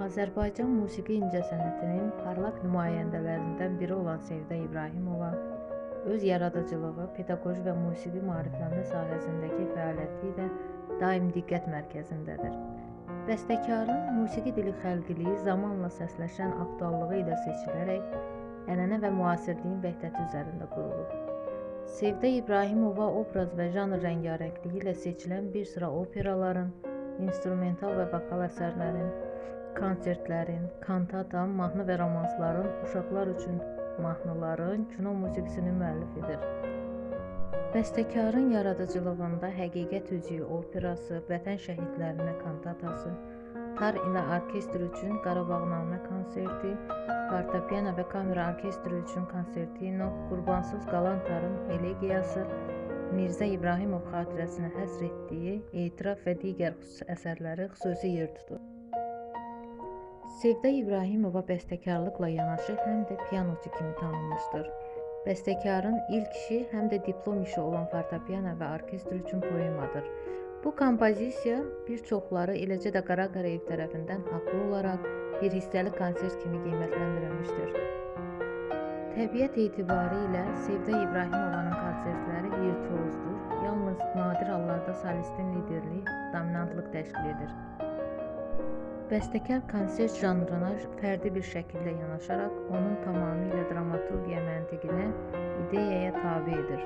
Azərbaycan musiqi incəsənətinin parlaq nümayəndələrindən biri olan Sevdə İbrahimova öz yaradıcılığı, pedaqoji və musiqi maariflənmə sahəsindəki fəaliyyəti ilə daim diqqət mərkəzindədir. Bəstəkarın musiqi dili xəlqiliyi zamanla səsləşən aktuallığı ilə seçilərək ənənə və müasirliyin vəhdəti üzərində qurulub. Sevdə İbrahimova obraz və janr rəngarəngliyi ilə seçilən bir sıra operaların, instrumental və vokal əsərlərin, konsertlərin, kantata, mahnı və romansların, uşaqlar üçün mahnıların, kino musiqisinin müəllifidir. Bəstəkarın yaradıcılığında Həqiqət üzüyü operası, Vətən şəhidlərinə kantatası, Tar ilə orkestr üçün Qarabağnamə konserti, fortepiano və kamera orkestri üçün konsertino, Qurbansız qalan tarın elegiyası, Mirzə İbrahimov xatirəsinə həsr etdiyi Etiraf və digər əsərləri xüsusi yer tutur. Sevdə İbrahimova bəstəkarlıqla yanaşı həm də pianoçu kimi tanınmışdır. Bəstəkarın ilk işi həm də diplom işi olan fortepiano və orkestr üçün poemadır. Bu kompozisiya bir çoxları, eləcə də Qara Qarayev tərəfindən haqlı olaraq bir hissəli konsert kimi qiymətləndirilmişdir. Təbiət etibarı ilə Sevdə İbrahimovanın konsertləri virtuozdur. Yalnız nadir hallarda solistin liderliyi dominantlıq təşkil edir. Bəstəkar konsert janrına fərdi bir şəkildə yanaşaraq onun tamamilə dramaturgiya məntiqinə, ideyaya tabe edir.